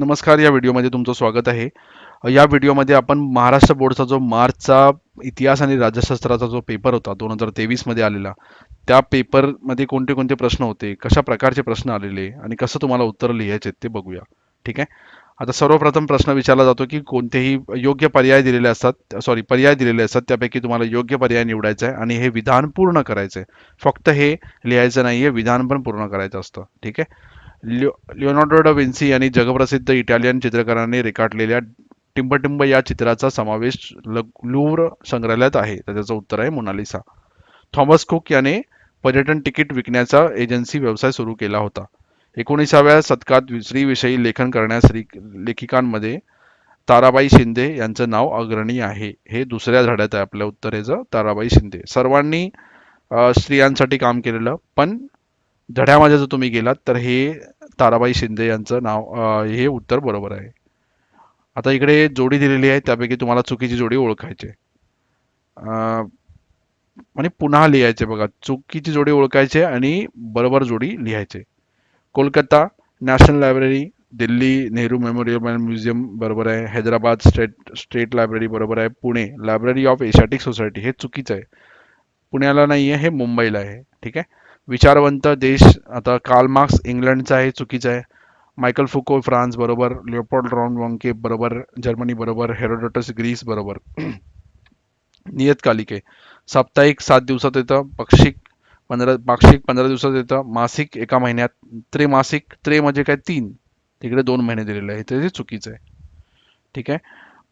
नमस्कार या व्हिडिओमध्ये तुमचं स्वागत आहे. या व्हिडिओमध्ये आपण महाराष्ट्र बोर्डचा जो मार्चचा इतिहास आणि राज्यशास्त्राचा जो पेपर होता दोन हजार तेवीसमध्ये आलेला त्या पेपरमध्ये कोणते कोणते प्रश्न होते कशा प्रकारचे प्रश्न आलेले आणि कसं तुम्हाला उत्तर लिहायचे ते बघूया. ठीक आहे? आता सर्वप्रथम प्रश्न विचारला जातो की कोणतेही योग्य पर्याय दिलेले असतात सॉरी पर्याय दिलेले असतात त्यापैकी तुम्हाला योग्य पर्याय निवडायचा आहे आणि हे विधान पूर्ण करायचं आहे. फक्त हे लिहायचं नाही आहे विधान पण पूर्ण करायचं असतं. ठीक आहे? लिओ लिओनार्डो डा विन्सी यांनी जगप्रसिद्ध इटालियन चित्रकारांनी रेखाटलेल्या टिंबटिंब या चित्राचा समावेश ल- लुव्र संग्रहालयात आहे. तर त्याचं उत्तर आहे मोनालिसा. थॉमस कुक याने पर्यटन तिकीट विकण्याचा एजन्सी व्यवसाय सुरू केला होता. एकोणीसाव्या शतकात स्त्रीविषयी लेखन करण्यास लेखिकांमध्ये ताराबाई शिंदे यांचं नाव अग्रणी आहे. हे दुसऱ्या धड्यात आहे. आपल्या उत्तरेचं ताराबाई शिंदे. सर्वांनी स्त्रियांसाठी काम केलेलं पण धड्यामध्ये जर तुम्ही गेलात तर हे ताराबाई शिंदे यांचं नाव हे उत्तर बरोबर आहे. आता इकडे जोडी दिलेली आहे त्यापैकी तुम्हाला चुकीची जोडी ओळखायची आहे. आणि पुन्हा लिहायचे बघा चुकीची जोडी ओळखायची आणि बरोबर जोडी लिहायचे Kolkata national library Delhi Nehru memorial museum बरोबर आहे हैदराबाद स्टेट स्टेट लायब्ररी बरोबर आहे Pune library of Asiatic society हे चुकीचं आहे. पुण्याला नाही आहे हे मुंबईला आहे ठीक आहे? विचारवंत देश आता कार्ल मार्क्स इंग्लंडचा आहे चुकीचं आहे. मायकल फुको फ्रान्स बरोबर. लिओपोल्ड रॉन वॉंके बरोबर. जर्मनी बरोबर. हेरोडोटस ग्रीस बरोबर. नियतकालिके. साप्ताहिक सात दिवसात येतं. पाक्षिक पंधरा पाक्षिक पंधरा दिवसात येतं. मासिक एका महिन्यात. त्रिमासिक त्रे म्हणजे काय? तीन. तिकडे दोन महिने दिलेले आहे ते चुकीचं आहे. ठीक आहे?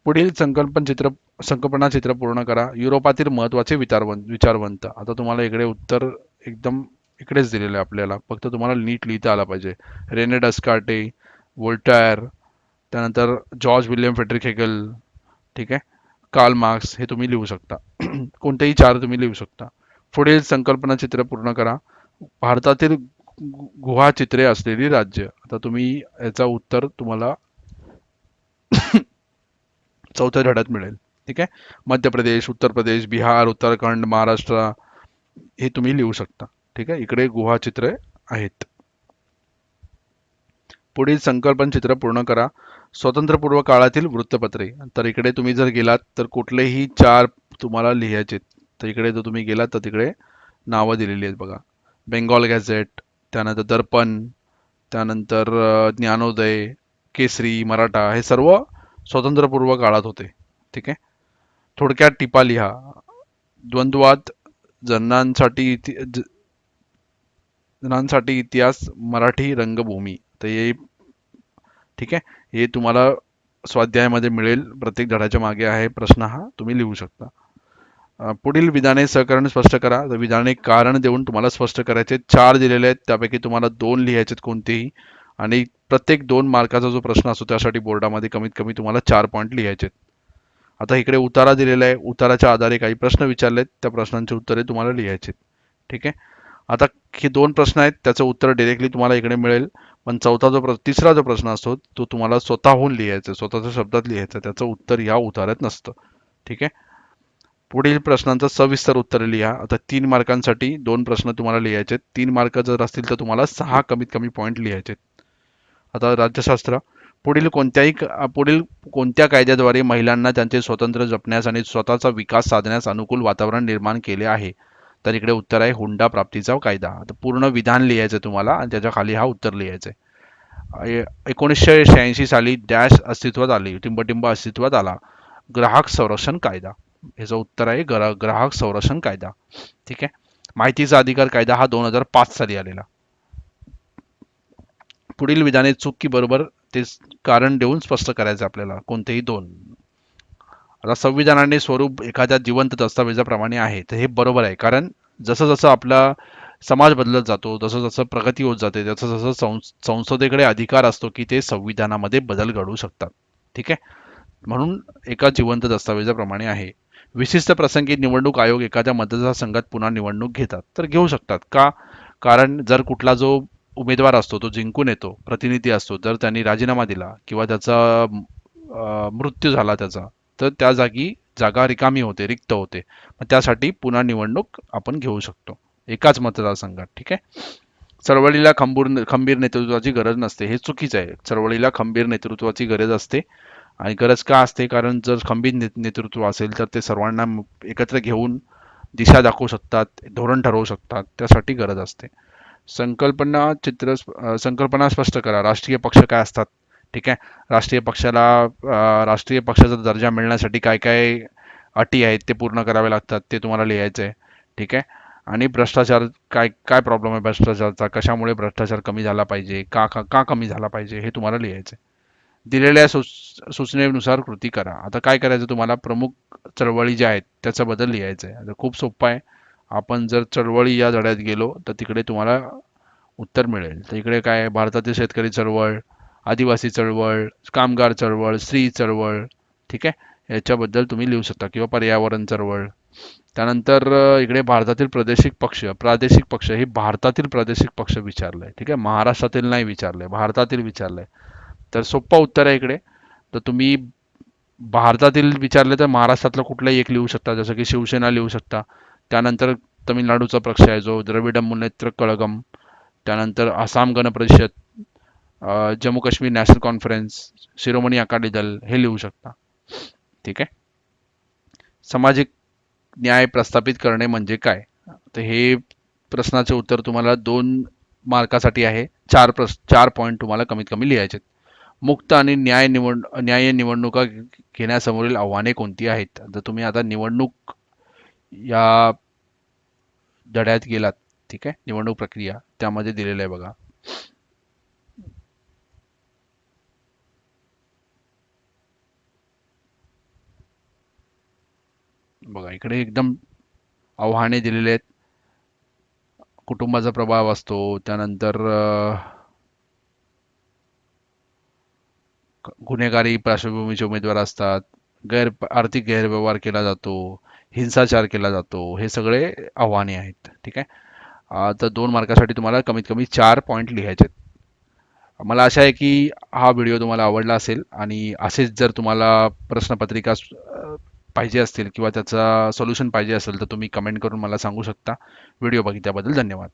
पुढील संकल्पन चित्र संकल्पना चित्र पूर्ण करा. युरोपातील महत्त्वाचे विचारवंत विचारवंत. आता तुम्हाला इकडे उत्तर एकदम इकडेच दिलेलं आहे आपल्याला. फक्त तुम्हाला नीट लिहिता आला पाहिजे. रेने डस्कार्टे वोल्टायर त्यानंतर जॉर्ज विल्यम फेड्रिक हेगल ठीक आहे? कार्ल मार्क्स हे तुम्ही लिहू शकता. कोणतेही चार तुम्ही लिहू शकता. पुढील संकल्पना चित्र पूर्ण करा. भारतातील गुहा चित्रे असलेली राज्य. आता तुम्ही याचा उत्तर तुम्हाला चौथ्या धड्यात मिळेल. ठीक आहे? मध्य प्रदेश उत्तर प्रदेश बिहार उत्तराखंड महाराष्ट्र हे तुम्ही लिहू शकता. ठीक आहे? इकडे गुहा चित्रे आहेत. पुढील संकल्पन चित्र पूर्ण करा. स्वातंत्र्यपूर्व काळातील वृत्तपत्रे. तर इकडे तुम्ही जर गेलात तर कुठलेही चार तुम्हाला लिहायचे तर इकडे जर तुम्ही गेलात तर तिकडे नावं दिलेली आहेत बघा. बेंगॉल गॅझेट त्यानंतर दर्पण त्यानंतर ज्ञानोदय केसरी मराठा हे सर्व स्वातंत्र्यपूर्व काळात होते. ठीक आहे? थोडक्यात टिपा लिहा. द्वंद्वात जन्नांसाठी जणांसाठी इतिहास मराठी रंगभूमी. तर हे ठीक आहे. हे तुम्हाला स्वाध्यायामध्ये मिळेल. प्रत्येक धड्याच्या मागे आहे प्रश्न हा. तुम्ही लिहू शकता. पुढील विधाने सहकरण स्पष्ट करा. तर विधाने कारण देऊन तुम्हाला स्पष्ट करायचे. चार दिलेले आहेत. त्यापैकी तुम्हाला दोन लिहायचे आहेत कोणतेही. आणि प्रत्येक दोन मार्काचा जो प्रश्न असतो त्यासाठी बोर्डामध्ये कमीत कमी तुम्हाला चार पॉईंट लिहायचे आहेत. आता इकडे उतारा दिलेला आहे. उताराच्या आधारे काही प्रश्न विचारलेत. त्या प्रश्नांची उत्तरे तुम्हाला लिहायची आहेत. ठीक आहे? आता हे दोन प्रश्न आहेत त्याचं उत्तर डिरेक्टली तुम्हाला इकडे मिळेल. पण चौथा जो प्र तिसरा जो प्रश्न असतो तो तुम्हाला स्वतःहून लिहायचा स्वतःच्या शब्दात लिहायचं त्याचं उत्तर या उतार्यात नसतं. ठीक आहे? पुढील प्रश्नांचं सविस्तर उत्तर लिहा. आता तीन मार्कांसाठी दोन प्रश्न तुम्हाला लिहायचे आहेत. तीन मार्क जर असतील तर तुम्हाला सहा कमीत कमी पॉईंट लिहायचे आहेत. आता राज्यशास्त्र. पुढील कोणत्याही पुढील कोणत्या कायद्याद्वारे महिलांना त्यांचे स्वतंत्र जपण्यास आणि स्वतःचा विकास साधण्यास अनुकूल वातावरण निर्माण केले आहे? तर इकडे उत्तर आहे हुंडा प्राप्तीचा कायदा. पूर्ण विधान लिहायचं तुम्हाला आणि त्याच्याखाली हा उत्तर लिहायचं आहे एकोणीसशे शहाऐंशी साली डॅश अस्तित्वात आली टिंबटिंब अस्तित्वात आला. ग्राहक संरक्षण कायदा. याचं उत्तर आहे ग्रा ग्राहक संरक्षण कायदा. ठीक आहे? माहितीचा अधिकार कायदा हा दोन हजार पाच साली आलेला. पुढील विधाने चुकी बरोबर ते कारण देऊन स्पष्ट करायचं आपल्याला. कोणतेही दोन. आता संविधानाने स्वरूप एखाद्या जिवंत दस्तावेजाप्रमाणे आहे तर हे बरोबर आहे. कारण जसं जसं आपला समाज बदलत जातो जसं जसं प्रगती होत जाते तसं जसं संस- संसदेकडे अधिकार असतो की ते संविधानामध्ये बदल घडवू शकतात. ठीक आहे? म्हणून एका जिवंत दस्तावेजाप्रमाणे आहे. विशिष्ट प्रसंगी निवडणूक आयोग एखाद्या मतदारसंघात पुन्हा निवडणूक घेतात तर घेऊ शकतात. का? कारण जर कुठला जो उमेदवार असतो तो जिंकून येतो प्रतिनिधी असतो जर त्यांनी राजीनामा दिला किंवा त्याचा मृत्यू झाला त्याचा तर त्या जागी जागा रिकामी होते रिक्त होते. मग त्यासाठी पुन्हा निवडणूक आपण घेऊ शकतो. एकाच मतदारसंघात ठीक आहे? चळवळीला खंबूर खंबीर नेतृत्वाची गरज नसते हे चुकीचं आहे. चळवळीला खंबीर नेतृत्वाची गरज असते आणि गरज का असते? कारण जर खंबीर ने- नेतृत्व असेल तर ते सर्वांना एकत्र घेऊन दिशा दाखवू शकतात धोरण ठरवू शकतात त्यासाठी गरज असते. संकल्पना चित्र संकल्पना स्पष्ट करा. राष्ट्रीय पक्ष काय असतात? ठीक आहे. राष्ट्रीय पक्षाला राष्ट्रीय पक्षाचा दर्जा मिळण्यासाठी काय काय अटी आहेत ते पूर्ण करावे लागतात ते तुम्हाला लिहायचं आहे. ठीक आहे. आणि भ्रष्टाचार काय काय प्रॉब्लेम आहे भ्रष्टाचारचा? कशामुळे भ्रष्टाचार कमी झाला पाहिजे? का का का कमी झाला पाहिजे? हे तुम्हाला लिहायचं आहे. दिलेल्या सूच सूचनेनुसार कृती करा. आता काय करायचं तुम्हाला? प्रमुख चळवळी ज्या आहेत त्याचा बदल लिहायचा आहे. आता खूप सोपं आहे. आपण जर चळवळी या धड्यात गेलो तर तिकडे तुम्हाला उत्तर मिळेल. तर इकडे काय आहे? भारतातील शेतकरी चळवळ आदिवासी चळवळ कामगार चळवळ स्त्री चळवळ ठीक आहे? याच्याबद्दल तुम्ही लिहू शकता किंवा पर्यावरण चळवळ. त्यानंतर इकडे भारतातील प्रादेशिक पक्ष प्रादेशिक पक्ष हे भारतातील प्रादेशिक पक्ष विचारलं आहे ठीक आहे? महाराष्ट्रातील नाही विचारलं आहे भारतातील विचारलं आहे तर सोपं उत्तर आहे इकडे. तर तुम्ही भारतातील विचारले तर महाराष्ट्रातलं कुठलंही एक लिहू शकता जसं की शिवसेना लिहू शकता. त्यानंतर तमिळनाडूचा पक्ष आहे जो द्रविडम मुनेत्र कळगम. त्यानंतर आसाम गण परिषद जम्मू काश्मीर नॅशनल कॉन्फरन्स शिरोमणी अकाली दल हे लिहू शकता. ठीक आहे? सामाजिक न्याय प्रस्थापित करणे म्हणजे काय? तर हे प्रश्नाचे उत्तर तुम्हाला दोन मार्कासाठी आहे. चार प्रश्न चार पॉईंट तुम्हाला कमीत कमी लिहायचे मुक्त आणि न्याय निवड न्याय निवडणुका घेण्यासमोरील आव्हाने कोणती आहेत? जर तुम्ही आता निवडणूक या धड्यात गेलात. ठीक आहे? निवडणूक प्रक्रिया त्यामध्ये दिलेलं आहे बघा. बघा इकडे एकदम आव्हाने दिलेले आहेत कुटुंबाचा प्रभाव असतो त्यानंतर गुन्हेगारी पार्श्वभूमीचे उमेदवार असतात गैर आर्थिक गैरव्यवहार केला जातो हिंसाचार केला जातो हे सगळे आव्हाने आहेत ठीक आहे तर दोन मार्कासाठी तुम्हाला कमीत कमी चार पॉईंट लिहायचे आहेत. मला आशा आहे की हा व्हिडिओ तुम्हाला आवडला असेल आणि असेच जर तुम्हाला प्रश्नपत्रिका पाहिजे असतील किंवा त्याचा सोल्युशन पाहिजे असेल तर तुम्ही कमेंट करून मला सांगू शकता. व्हिडिओ बघितल्याबद्दल धन्यवाद.